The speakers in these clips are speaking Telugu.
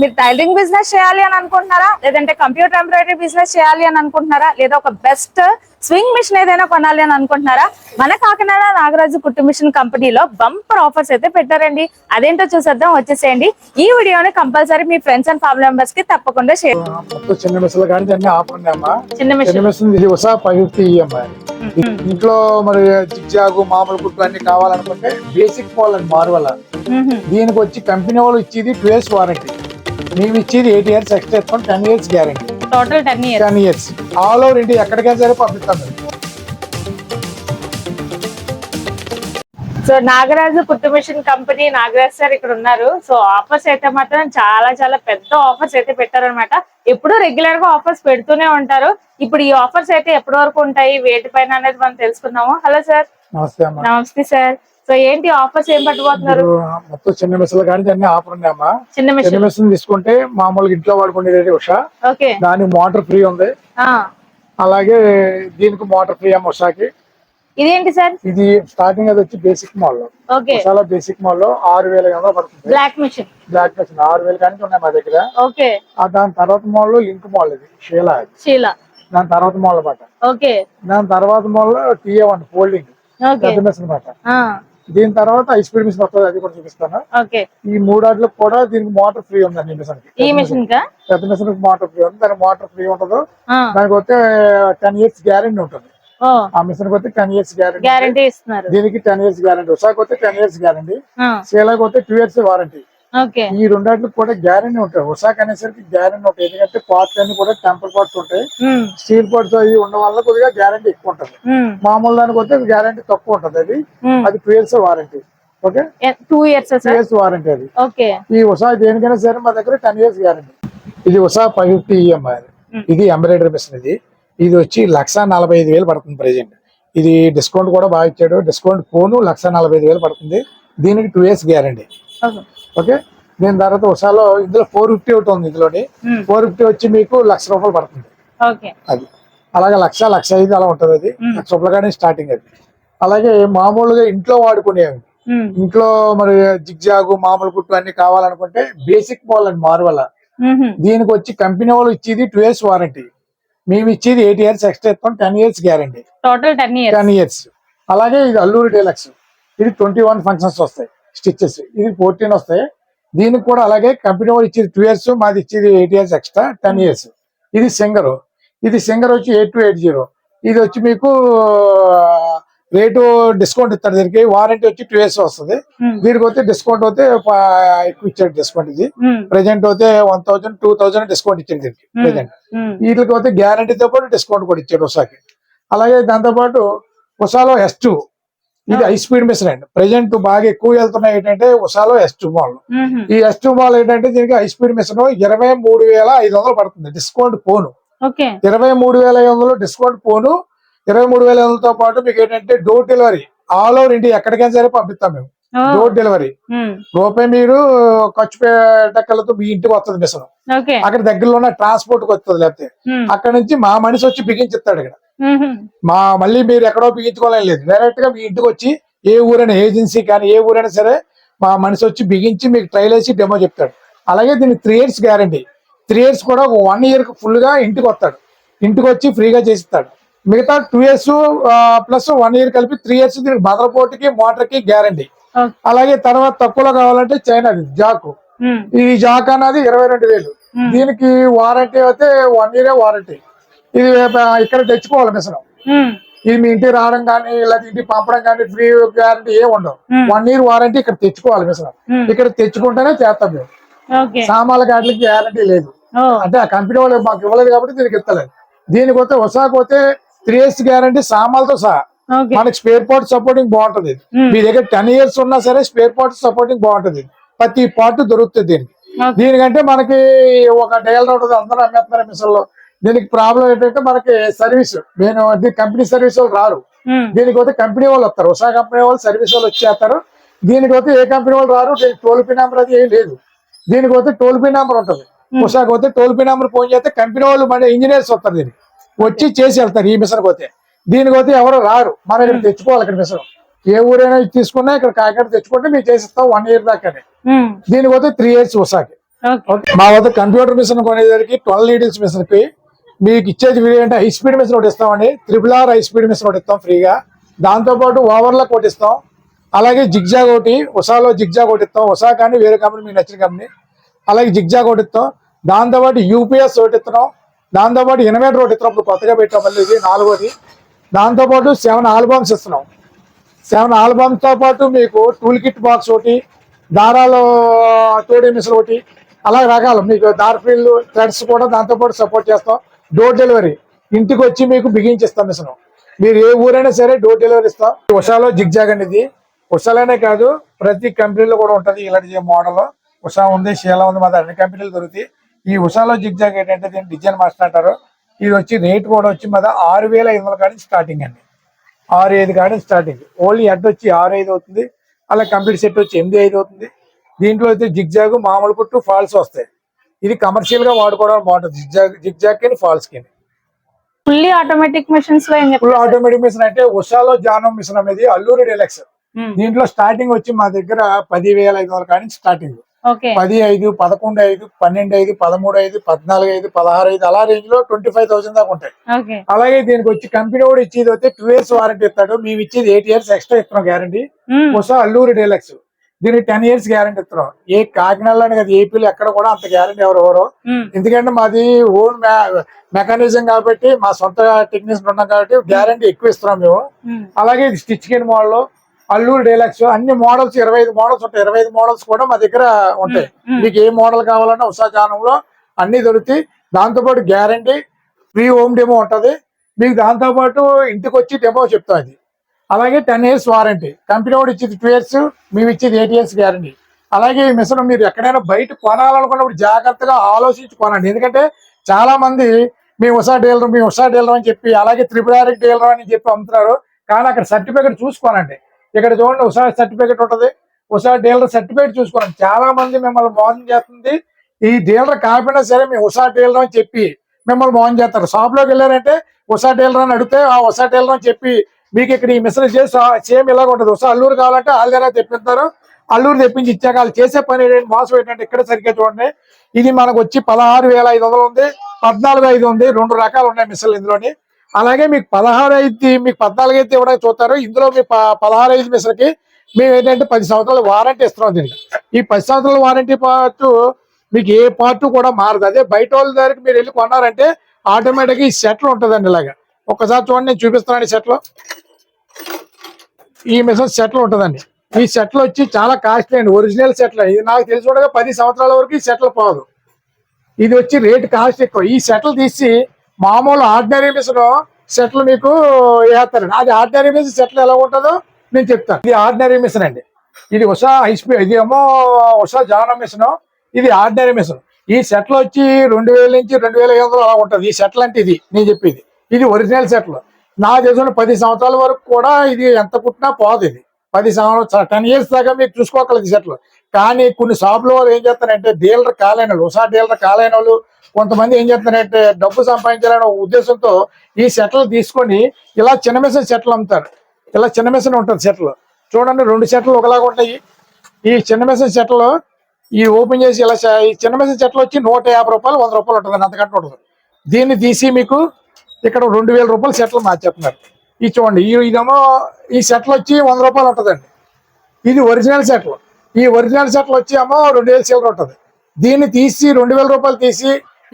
మీరు టైలరింగ్ బిజినెస్ చేయాలి అని అనుకుంటున్నారా? లేదంటే కంప్యూటర్ ఎంబ్రాయిడరీ బిజినెస్ చేయాలి అని అనుకుంటున్నారా? లేదా ఒక బెస్ట్ స్వింగ్ మిషన్ ఏదైనా కొనాలి అని అనుకుంటున్నారా? మన కాకినాడ నాగరాజు కుట్టు మిషన్ కంపెనీలో బంపర్ ఆఫర్స్ అయితే పెట్టారండి. అదేంటో చూసేద్దాం వచ్చేసేయండి. ఈ వీడియోని కంపల్సరీ మీ ఫ్రెండ్స్ అండ్ ఫ్యామిలీ మెంబర్స్కి తప్పకుండా షేర్ చిన్న చిన్న మిషన్ ఫైవ్ ఫిఫ్టీ ఇంట్లో మరి జిగ్జాగు మామూలు కుట్లు అన్ని కావాలనుకుంటే బేసిక్ అండి మారువల దీనికి వచ్చి కంపెనీ వాళ్ళు ఇచ్చేది టూ ఇయర్స్ వారంటీ. మేము ఇచ్చేది ఎయిట్ ఇయర్స్ ఎక్స్ట్రా ఇస్తాం ten years guarantee total ten years ten years all over India ఎక్కడికైనా సరే పంపిస్తాం సో నాగరాజు కుట్టు మిషన్ కంపెనీ నాగరాజ్ సార్ ఇక్కడ ఉన్నారు. సో ఆఫర్స్ అయితే మాత్రం చాలా చాలా పెద్ద ఆఫర్స్ అయితే పెట్టారనమాట ఎప్పుడు రెగ్యులర్గా ఆఫర్స్ పెడుతూనే ఉంటారు. ఇప్పుడు ఈ ఆఫర్స్ అయితే ఎప్పటి వరకు ఉంటాయి? వేటి పైన అనేది మనం తెలుసుకుందాము. హలో సార్ నమస్తే సార్ సో ఏంటి ఆఫర్స్ ఏం పట్టుకోతున్నారు మొత్తం చిన్న మిషన్లు కానీ అన్ని ఆఫర్ ఉన్నాయమ్మా చిన్న చిన్న మిషన్ మిషన్ తీసుకుంటే మామూలుగా ఇంట్లో వాడుకునేది ఉషా? ఓకే. దానికి మోటార్ ఫ్రీ ఉంది. అలాగే దీనికి మోటార్ ఫ్రీ అమ్మ ఉషాకి. ఇదేంటి సార్? ఇది స్టార్టింగ్ అది వచ్చి బేసిక్ మోడల్. ఓకే. చాలా బేసిక్ మోడల్ ఆరు వేల పడుతుంది. Black machine. Black machine. ఆరు వేలు కానీ ఉన్నాయి మా దగ్గర. ఓకే. ఆ దాని తర్వాత మోడల్ లింక్ మోడల్ ఇది షీలా షీలా. దాని తర్వాత మోడల్ మాట ఓకే. దాని తర్వాత model TA one folding. Okay. పెద్ద మిషన్ మాట దీని తర్వాత హై స్పీడ్ మిషన్ వస్తుంది అది కూడా చూపిస్తాను. ఈ మూడాట్లకు కూడా దీనికి మోటార్ ఫ్రీ ఉందండి మిషన్ ఈ మిషన్ కా. పెద్ద మిషన్ మోటార్ ఫ్రీ ఉంది దానికి మోటార్ ఫ్రీ ఉండదు దానికి వస్తే టెన్ ఇయర్స్ గ్యారెంటీ ఉంటుంది. ఆ మిషన్ వస్తే టెన్ ఇయర్స్ గ్యారెంటీ గ్యారంటీ ఇస్తున్నారు. దీనికి టెన్ ఇయర్స్ గ్యారెంటీ ఉషాకి వస్తే టెన్ ఇయర్స్ గ్యారెంటీ ఆ, షీలాకి వస్తే టూ ఇయర్స్ వారంటీ ఈ రెండాట్లకు కూడా గ్యారెంటీ ఉంటాయి. ఉషాక్ అనేసరికి గ్యారెంటీ ఉంటాయి. ఎందుకంటే పార్ట్స్ అన్ని కూడా టెంపర్ పార్ట్స్ ఉంటాయి. స్టీల్ పార్ట్స్ అవి ఉండడం వల్ల కొద్దిగా గ్యారెంటీ ఎక్కువ ఉంటుంది. మామూలు దానికి వస్తే గ్యారెంటీ తక్కువ ఉంటుంది అది. అది two years warranty. Okay? Two years two years warranty అది. ఓకే. ఈ ఉషా దేనికైనా సరే మా దగ్గర టెన్ ఇయర్స్ గ్యారెంటీ. ఇది ఉషా ఫైవ్ ఫిఫ్టీ ఈఎంఐ. ఇది ఎంబ్రాయిడరీ మిషన్ ఇది. ఇది వచ్చి లక్ష నలభై ఐదు వేలు పడుతుంది ప్రెజెంట్. ఇది డిస్కౌంట్ కూడా బాగా ఇచ్చాడు. డిస్కౌంట్ ఫోను లక్ష నలభై ఐదు వేలు పడుతుంది. దీనికి టూ ఇయర్స్ గ్యారెంటీ. ఓకే? దీని తర్వాత ఉషాలో ఇందులో ఫోర్ ఫిఫ్టీ ఒకటి ఉంది ఇందులోని. ఫోర్ ఫిఫ్టీ వచ్చి మీకు లక్ష రూపాయలు పడుతుంది. అది. అలాగే లక్ష లక్ష ఐదు అలా ఉంటుంది అది. లక్ష రూపాయలు కానీ స్టార్టింగ్ అది. అలాగే మామూలుగా ఇంట్లో వాడుకునేవి ఇంట్లో మరి జిగ్జాగు మామూలు కుట్లు అన్ని కావాలనుకుంటే బేసిక్ మోడల్ అండి మారువల దీనికి వచ్చి కంపెనీ వాళ్ళు ఇచ్చేది టూ ఇయర్స్ వారంటీ మేము ఇచ్చేది ఎయిట్ ఇయర్స్ ఎక్స్ట్రా ఇస్తాం ten years guarantee total ten years ten years అలాగే ఇది అల్లూరి డీలక్స్ ఇది ట్వంటీ వన్ ఫంక్షన్స్ వస్తాయి. స్టిచెస్ ఇది ఫోర్టీన్ వస్తాయి దీనికి కూడా అలాగే కంపెనీ వాళ్ళు ఇచ్చేది టూ ఇయర్స్ మాది ఇచ్చేది eight years extra ten years ఇది సింగర్. ఇది సింగర్ వచ్చి ఎయిట్ టూ ఎయిట్ జీరో ఇది వచ్చి మీకు రేటు డిస్కౌంట్ ఇస్తారు దీనికి. వారంటీ వచ్చి టూ ఇయర్స్ వస్తుంది. దీనికి వస్తే డిస్కౌంట్ అయితే ఎక్కువ ఇచ్చాడు డిస్కౌంట్ ఇది. ఉమ్, ప్రెజెంట్ అయితే one thousand two thousand discount ఇచ్చాడు దీనికి. ప్రెజెంట్ ఉమ్, వీటికి అయితే గ్యారంటీతో పాటు డిస్కౌంట్ కూడా ఇచ్చాడు ఉషాకి అలాగే దాంతో పాటు ఉషాలో ఎస్ టూ ఇది హై స్పీడ్ మిషన్ అండి. ప్రెజెంట్ బాగా ఎక్కువ వెళ్తున్నాయి ఏంటంటే ఉషాలో ఎస్ టూ మోడల్ ఉహు, ఈ ఎస్ టూ మోడల్ ఏంటంటే దీనికి హై స్పీడ్ మిషన్ ఇరవై మూడు వేల ఐదు వందలు పడుతుంది డిస్కౌంట్ పోను ఓకే ఇరవై మూడు వేల ఐదు వందలు డిస్కౌంట్ పోను ఇరవై మూడు వేల ఐదు వందలతో పాటు మీకు ఏంటంటే door delivery all over India ఎక్కడికైనా సరే పంపిస్తాం మేము. డోర్ డెలివరీ రూపాయి మీరు ఖర్చు పెట్టకలతో మీ ఇంటికి వస్తుంది మిషన్ అక్కడ దగ్గరలో ఉన్న ట్రాన్స్పోర్ట్కి వస్తుంది లేకపోతే. ఉమ్, అక్కడ నుంచి మా మనిషి వచ్చి బిగించిస్తాడు ఇక్కడ. మా మళ్ళీ మీరు ఎక్కడో బిగించుకోవాలని లేదు. డైరెక్ట్గా మీ ఇంటికి వచ్చి ఏ ఊరైనా ఏజెన్సీ కానీ ఏ ఊరైనా సరే మా మనిషి వచ్చి బిగించి మీకు ట్రైల్ వేసి డెమో చెప్తాడు. అలాగే దీనికి three years guarantee three years కూడా ఒక వన్ ఇయర్ ఫుల్గా ఇంటికి వస్తాడు. ఇంటికి వచ్చి ఫ్రీగా చేసిస్తాడు. మిగతా two years plus one year కలిపి త్రీ ఇయర్స్ దీనికి మదర్కి మోటార్కి గ్యారంటీ అలాగే తర్వాత తక్కువలో కావాలంటే చైనాది జాకు ఈ జాక్ అన్నది ఇరవై రెండు వేలు. దీనికి వారంటీ అయితే వన్ ఇయర్ వారంటీ ఇది ఇక్కడ తెచ్చుకోవాలి ఉమ్, ఇది మీ ఇంటికి రావడం కానీ లేదా ఇంటికి పంపడం కానీ ఫ్రీ గ్యారంటీ ఏం ఉండవు. వన్ ఇయర్ వారంటీ ఇక్కడ తెచ్చుకోవాలి ఉమ్, ఇక్కడ తెచ్చుకుంటేనే చేస్తాం మేము. సామాన్ల కాట్లకి గ్యారంటీ లేదు. అంటే ఆ కంపెనీ వాళ్ళు మాకు ఇవ్వలేదు కాబట్టి దీనికి ఇస్తలేదు. దీనికి వస్తే వసాకు వస్తే త్రీ ఇయర్స్ గ్యారంటీ సామాన్లతో సహా. మనకి స్పేర్ పార్ట్ సపోర్టింగ్ బాగుంటది. మీ దగ్గర టెన్ ఇయర్స్ ఉన్నా సరే స్పేర్ పార్ట్ సపోర్టింగ్ బాగుంటది. ప్రతి పార్ట్ దొరుకుతుంది దీనికి. దీనికంటే మనకి ఒక డైలర్ ఉంటుంది అందరూ అమ్మేస్తున్నారు మిషన్లో దీనికి ప్రాబ్లం ఏంటంటే మనకి సర్వీస్ నేను కంపెనీ సర్వీస్ వాళ్ళు రారు. దీనికి పోతే కంపెనీ వాళ్ళు వస్తారు. ఉషా కంపెనీ వాళ్ళు సర్వీస్ వాళ్ళు వచ్చేస్తారు. దీనికి పోతే ఏ కంపెనీ వాళ్ళు రారు. దీనికి టోల్ పే నెంబర్ అది ఏం లేదు. దీనికి పోతే టోల్ పే నెంబర్ ఉంటుంది. ఉషాకి పోతే టోల్ పే నెంబర్ ఫోన్ చేస్తే కంపెనీ వాళ్ళు మన ఇంజనీర్స్ వస్తారు దీనికి. వచ్చి చేసి వెళ్తారు ఈ మిషన్ పోతే. దీనికి పోతే ఎవరు రారు. మనం ఇక్కడ తెచ్చుకోవాలి ఇక్కడ మిషన్ ఏ ఊరైనా తీసుకున్నా ఇక్కడ కాకినాడ తెచ్చుకుంటే మేము చేసిస్తాం వన్ ఇయర్ దాకానే. దీనికి పోతే త్రీ ఇయర్స్ ఉషాకి. మా వద్ద కంప్యూటర్ మిషన్ కొనేసరికి ట్వెల్వ్ లీడర్స్ మిషన్కి మీకు ఇచ్చేది ఫ్రీ అంటే హై స్పీడ్ మిషన్ ఒకటి ఇస్తామండి. Triple R high speed machine ఒకటి ఇస్తాం ఫ్రీగా. దాంతోపాటు ఓవర్లకు ఒకటి ఇస్తాం. అలాగే జిగ్జాగ్ ఒకటి ఉషాలో జిగ్జాగ్ ఒకటి ఇస్తాం. ఉషా కానీ వేరే కంపెనీ మీకు నచ్చిన కంపెనీ. అలాగే జిగ్జాగ్ ఒకటి ఇస్తాం. దాంతోపాటు యూపీఎస్ ఒకటి ఇస్తున్నాం. దాంతోపాటు ఇన్వేటర్ ఒకటి ఇస్తున్నాం ఇప్పుడు కొత్తగా పెట్టాం మళ్ళీ ఇది నాలుగోది. దాంతోపాటు సెవెన్ ఆల్బమ్స్ ఇస్తున్నాం. సెవెన్ ఆల్బమ్స్తో పాటు మీకు టూల్ కిట్ బాక్స్ ఒకటి దారాలు తోడే మిషన్ ఒకటి అలా రకాలు. మీకు దార్ఫీల్ థ్రెడ్స్ కూడా దాంతోపాటు సపోర్ట్ చేస్తాం. డోర్ డెలివరీ ఇంటికి వచ్చి మీకు బిగించిస్తాం మిషన్. మీరు ఏ ఊరైనా సరే డోర్ డెలివరీ ఇస్తాం. ఉషాలో జిగ్జాగ్ అండి ఇది ఉషాలోనే కాదు ప్రతి కంపెనీలో కూడా ఉంటుంది ఇలాంటి మోడల్ ఉషా ఉంది షీలా ఉంది మా అన్ని కంపెనీలు దొరుకుతాయి. ఈ ఉషాలో జిగ్జాగ్ ఏంటంటే దీన్ని డిజైన్ మాస్టర్ అంటారు. ఇది వచ్చి రేట్ కూడా వచ్చి మా ఆరు వేల ఐదు వందల కాడి స్టార్టింగ్ అండి. ఆరు ఐదు కాడి స్టార్టింగ్ ఓన్లీ హెడ్ వచ్చి ఆరు ఐదు అవుతుంది. అలా కంప్లీట్ సెట్ వచ్చి ఎనిమిది ఐదు అవుతుంది. దీంట్లో అయితే జిగ్జాగ్ మామూలు కుట్టు ఫాల్స్ వస్తాయి. ఇది కమర్షియల్గా వాడుకోవడం బాగుంటుంది జిగ్జాగ్ జిగ్జాగ్కి ఫాల్స్కి ఫుల్లీ ఆటోమేటిక్ మిషన్స్లో ఫుల్ ఆటోమేటిక్ మిషన్ అంటే ఉషాలో జానం మిషన్ అనేది అల్లూరి డెలక్స్ ఉమ్, దీంట్లో స్టార్టింగ్ వచ్చి మా దగ్గర పది వేల ఐదు వందల కాడి స్టార్టింగ్ పది ఐదు పదకొండు ఐదు పన్నెండు ఐదు పదమూడు ఐదు పద్నాలుగు ఐదు పదహారు ఐదు అలా రేంజ్లో ట్వంటీ ఫైవ్ థౌసండ్ దాకా ఉంటాయి. అలాగే దీనికి వచ్చి కంపెనీ కూడా ఇచ్చేది అయితే టూ ఇయర్స్ వారంటీ ఇస్తాడు. మేము ఇచ్చేది ఎయిట్ ఇయర్స్ ఎక్స్ట్రా ఇస్తున్నాం guarantee um, Usha allure deluxe దీనికి టెన్ ఇయర్స్ గ్యారంటీ ఇస్తున్నాం. ఏ కాకినాడలోనే కదా ఏపీలో ఎక్కడ కూడా అంత గ్యారంటీ ఎవరు ఎవరు ఎందుకంటే మాది ఓన్ మెకానిజం కాబట్టి మా సొంత టెక్నీషియన్ ఉన్నాం కాబట్టి గ్యారంటీ ఎక్కువ ఇస్తున్నాం మేము. అలాగే ఇది స్టిచ్ కిన్ మోడల్ అల్లూరు డీలక్స్ అన్ని మోడల్స్ ఇరవై ఐదు మోడల్స్ ఉంటాయి. ఇరవై ఐదు మోడల్స్ కూడా మా దగ్గర ఉంటాయి. మీకు ఏ మోడల్ కావాలన్నా ఉషా జానంలో అన్ని దొరుకుతాయి. దాంతోపాటు గ్యారంటీ ఫ్రీ హోమ్ డెమో ఉంటది. మీకు దాంతోపాటు ఇంటికి వచ్చి డెమో చెప్తాం అది అలాగే టెన్ ఇయర్స్ వారంటీ. కంపెనీ వాడు ఇచ్చేది టూ ఇయర్స్ మేము ఇచ్చేది ఎయిట్ ఇయర్స్ గ్యారంటీ అలాగే ఈ మిషన్ మీరు ఎక్కడైనా బయట కొనాలనుకున్నప్పుడు జాగ్రత్తగా ఆలోచించి కొనండి. ఎందుకంటే చాలా మంది మీ ఉషా డీలర్ మీ ఉషా డీలర్ అని చెప్పి అలాగే త్రిపురారి డీలర్ అని చెప్పి అమ్ముతున్నారు. కానీ అక్కడ సర్టిఫికేట్ చూసుకోనండి ఇక్కడ చూడండి ఉషా సర్టిఫికేట్ ఉంటుంది. ఉషా డీలర్ సర్టిఫికేట్ చూసుకోండి చాలా మంది మిమ్మల్ని మోసం చేస్తుంది. ఈ డీలర్ కాకపోయినా సరే మీ ఉషా డీలర్ అని చెప్పి మిమ్మల్ని మోసం చేస్తారు. షాప్లోకి వెళ్ళారంటే ఉషా డీలర్ అని అడిగితే ఆ ఉషా డీలర్ అని చెప్పి మీకు ఇక్కడ ఈ మిషన్ చేసి సేమ్ ఇలాగ ఉంటుంది. ఉషా అల్లూరు కావాలంటే వాళ్ళ దగ్గర తెప్పిస్తారు. అల్లూరు తెప్పించి ఇచ్చాక వాళ్ళు చేసే పని ఏంటంటే మోసం ఏంటంటే ఇక్కడ సరిగ్గా చూడండి. ఇది మనకు వచ్చి పదహారు వేల ఐదు వందలు ఉంది. పద్నాలుగు ఐదు ఉంది. రెండు రకాలు ఉన్నాయి మిసన్లు ఇందులోని. అలాగే మీకు పదహారు ఐదు మీకు పద్నాలుగు అయితే ఇవ్వడానికి చూస్తారు ఇందులో మీ పదహారు ఐదు మిషన్కి మేము ఏంటంటే పది సంవత్సరాలు వారంటీ ఇస్తున్నాం దీనికి. ఈ పది సంవత్సరాల వారంటీ పాటు మీకు ఏ పార్ట్ కూడా మారదు. అదే బయట వాళ్ళ దగ్గరికి మీరు వెళ్ళి కొన్నారంటే ఆటోమేటిక్గా ఈ సెట్లు ఉంటుందండి ఇలాగా. ఒక్కసారి చూడండి నేను చూపిస్తానండి సెట్లో ఈ మిషన్ సెటిల్ ఉంటుందండి. ఈ సెటిల్ వచ్చి చాలా కాస్ట్లీ అండి. ఒరిజినల్ సెటిల్ ఇది నాకు తెలిసి కూడా పది సంవత్సరాల వరకు ఈ సెటిల్ పోదు. ఇది వచ్చి రేట్ కాస్ట్ ఎక్కువ. ఈ సెటిల్ తీసి మామూలు ఆర్డినరీ మిషన్ సెటిల్ మీకు వేస్తారండి అది ఆర్డినరీ మిషన్ సెటిల్ ఎలా ఉంటుందో నేను చెప్తాను. ఇది ఆర్డినరీ మిషన్ అండి. ఇది ఉషా హైస్పీ ఇది ఏమో ఉషా జానం మిషన్ ఇది ఆర్డినరీ మిషన్ ఈ సెటిల్ వచ్చి రెండు వేల నుంచి రెండు వేల ఐదు వందలు అలా ఉంటుంది. ఈ సెటిల్ అంటే ఇది నేను చెప్పేది. ఇది ఒరిజినల్ సెటిల్ నా తెలిసిన పది సంవత్సరాల వరకు కూడా ఇది ఎంత కుట్టినా పోదు ఇది. పది సంవత్సరాలు టెన్ ఇయర్స్ దాకా మీకు చూసుకోగలదు ఈ సెట్లు. కానీ కొన్ని షాపుల వాళ్ళు ఏం చేస్తారంటే డీలర్ కాలైన వాళ్ళు ఉషా డీలర్ కాలైన వాళ్ళు కొంతమంది ఏం చేస్తారంటే డబ్బు సంపాదించాలనే ఉద్దేశంతో ఈ సెట్లు తీసుకొని ఇలా చిన్న మిషన్ సెట్లు అమ్ముతారు. ఇలా చిన్న మిషన్ ఉంటుంది సెట్లు. చూడండి రెండు సెట్లు ఒకలాగా ఉంటాయి. ఈ చిన్న మిషన్ సెట్లు ఈ ఓపెన్ చేసి ఇలా ఈ చిన్న మిషన్ సెట్లు వచ్చి నూట యాభై రూపాయలు వంద రూపాయలు ఉంటుంది అంతకంటే ఉంటుంది దీన్ని తీసి మీకు ఇక్కడ రెండు వేల రూపాయలు సెట్లు మార్చేస్తున్నారు. ఇది చూడండి ఈ ఇదేమో ఈ సెట్లు వచ్చి వంద రూపాయలు ఉంటుందండి. ఇది ఒరిజినల్ సెట్లు. ఈ ఒరిజినల్ సెట్లు వచ్చి ఏమో రెండు వేల సీలర్ ఉంటుంది. దీన్ని తీసి రెండు వేల రూపాయలు తీసి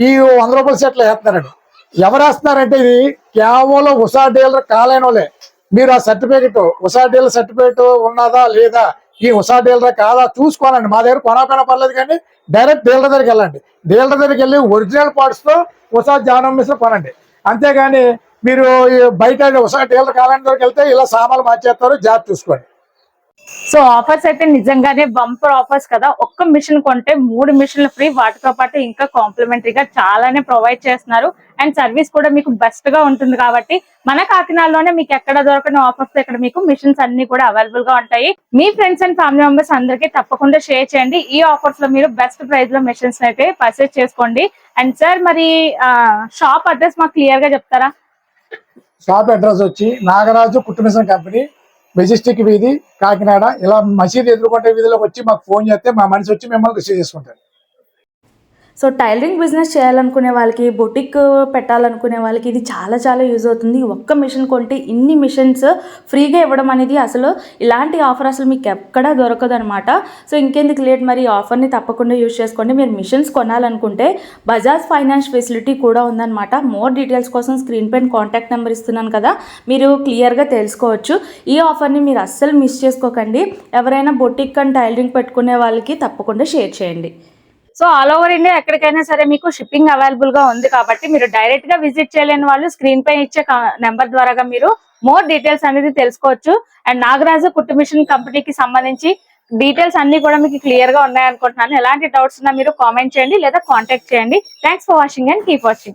ఈ వంద రూపాయల సెట్లు వేస్తున్నారండి. ఎవరు వేస్తున్నారంటే ఇది కేవలం ఉషా డీలర్ కాలేని వాళ్ళే. మీరు ఆ సర్టిఫికెట్ ఉషా డీలర్ సర్టిఫికెట్ ఉన్నదా లేదా ఈ ఉషా డీలర్ కాదా చూసుకోనండి. మా దగ్గర కొనపోయినా పర్లేదు కానీ డైరెక్ట్ డీలర్ దగ్గరికి వెళ్ళండి. డీలర్ దగ్గరికి వెళ్ళి ఒరిజినల్ పార్ట్స్తో ఉషా జానం మిషన్ కొనండి. అంతేగాని మీరు బయట ఒకసారి డీలర్ కాలేని వెళ్తే ఇలా సామాన్లు మార్చేస్తారు జాగ్రత్త చూసుకోండి. సో ఆఫర్స్ అయితే నిజంగానే బంపర్ ఆఫర్స్ కదా. ఒక్క మిషన్ కొంటే మూడు మిషన్లు ఫ్రీ. వాటితో పాటు ఇంకా కాంప్లిమెంటరీగా చాలానే ప్రొవైడ్ చేస్తున్నారు. అండ్ సర్వీస్ కూడా మీకు బెస్ట్గా ఉంటుంది కాబట్టి మన కాకినాడలోనే మీకు ఎక్కడ దొరకని ఆఫర్స్ ఇక్కడ మీకు మిషన్స్ అన్ని కూడా అవైలబుల్గా ఉంటాయి. మీ ఫ్రెండ్స్ అండ్ ఫ్యామిలీ మెంబర్స్ అందరికీ తప్పకుండా షేర్ చేయండి. ఈ ఆఫర్స్లో మీరు బెస్ట్ ప్రైస్లో మిషన్స్ అయితే పర్చేస్ చేసుకోండి. అండ్ సార్ మరి షాప్ అడ్రస్ మాకు క్లియర్గా చెప్తారా? షాప్ అడ్రస్ వచ్చి నాగరాజు కుటుంబ కంపెనీ మెజెస్టిక్ వీధి కాకినాడ ఇలా మసీద్ ఎదుర్కొంటే వీధిలోకి వచ్చి మాకు ఫోన్ చేస్తే మా మనిషి వచ్చి మిమ్మల్ని రిసీవ్ చేసుకుంటారు. సో టైలరింగ్ బిజినెస్ చేయాలనుకునే వాళ్ళకి బొటిక్ పెట్టాలనుకునే వాళ్ళకి ఇది చాలా చాలా యూజ్ అవుతుంది. ఒక్క మిషన్ కొంటే ఇన్ని మిషన్స్ ఫ్రీగా ఇవ్వడం అనేది అసలు ఇలాంటి ఆఫర్ అసలు మీకు ఎక్కడా దొరకదనమాట సో ఇంకెందుకు లేట్? మరి ఈ ఆఫర్ని తప్పకుండా యూజ్ చేసుకోండి. మీరు మిషన్స్ కొనాలనుకుంటే బజాజ్ ఫైనాన్స్ ఫెసిలిటీ కూడా ఉందన్నమాట. మోర్ డీటెయిల్స్ కోసం స్క్రీన్ పైన కాంటాక్ట్ నెంబర్ ఇస్తున్నాను కదా మీరు క్లియర్గా తెలుసుకోవచ్చు. ఈ ఆఫర్ని మీరు అస్సలు మిస్ చేసుకోకండి. ఎవరైనా బొటిక్ అండ్ టైలరింగ్ పెట్టుకునే వాళ్ళకి తప్పకుండా షేర్ చేయండి. సో ఆల్ ఓవర్ ఇండియా ఎక్కడికైనా సరే మీకు షిప్పింగ్ అవైలబుల్గా ఉంది కాబట్టి మీరు డైరెక్ట్గా విజిట్ చేయలేని వాళ్ళు స్క్రీన్ పై ఇచ్చే నెంబర్ ద్వారా మీరు మోర్ డీటెయిల్స్ అనేది తెలుసుకోవచ్చు. అండ్ నాగరాజు కుట్టు మిషన్ కంపెనీకి సంబంధించి డీటెయిల్స్ అన్ని కూడా మీకు క్లియర్గా ఉన్నాయి అనుకుంటున్నాను ఎలాంటి డౌట్స్ ఉన్నా మీరు కామెంట్ చేయండి లేదా కాంటాక్ట్ చేయండి. Thanks for watching and keep watching.